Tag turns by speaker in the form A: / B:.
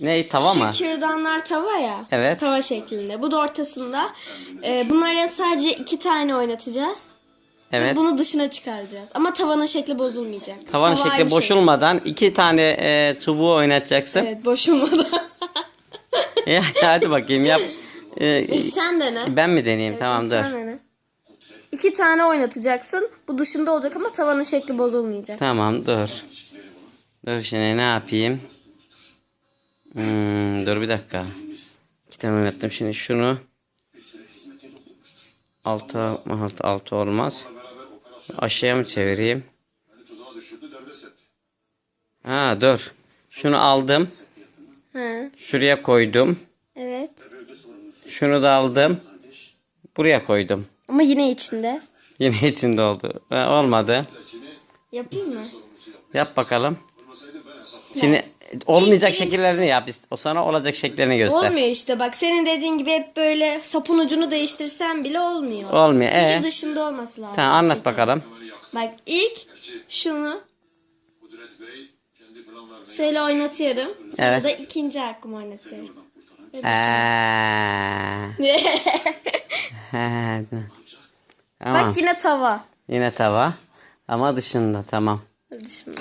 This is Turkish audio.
A: Ne tava mı?
B: Şu kürdanlar tava ya.
A: Evet.
B: Tava şeklinde. Bu da ortasında. Ee, bunlardan sadece iki tane oynatacağız.
A: Evet.
B: Bunu dışına çıkaracağız. Ama tavanın şekli bozulmayacak.
A: Tavan
B: Tava
A: şekli
B: şey.
A: boşulmadan iki tane e, çubuğu oynatacaksın.
B: Evet boşulmadan.
A: Ya, hadi bakayım yap. E,
B: İlk sen dene.
A: ben mi deneyeyim? tamam
B: İlk
A: dur.
B: dene. İki tane oynatacaksın. Bu dışında olacak ama tavanın şekli bozulmayacak.
A: Tamam dur. Dur şimdi ne yapayım? Hmm, dur bir dakika. İki tane oynattım şimdi şunu. Altı, altı, altı olmaz. Aşağıya mı çevireyim? Ha dur. Şunu aldım.
B: He.
A: Şuraya koydum.
B: Evet.
A: Şunu da aldım. Buraya koydum.
B: Ama yine içinde.
A: Yine içinde oldu. Ha, olmadı.
B: Yapayım mı?
A: Yap bakalım. Şimdi olmayacak şekillerini yap. O sana olacak şekillerini göster.
B: Olmuyor işte bak senin dediğin gibi hep böyle sapın ucunu değiştirsen bile olmuyor.
A: Olmuyor.
B: Çünkü
A: Ee?
B: dışında olması lazım.
A: Tamam anlat
B: şeker.
A: bakalım.
B: Bak ilk şunu şöyle oynatıyorum. Sonra
A: Evet.
B: da ikinci hakkımı oynatıyorum.
A: Ee, he, tamam.
B: Bak yine tava.
A: Yine tava. Ama dışında tamam.
B: Dışında.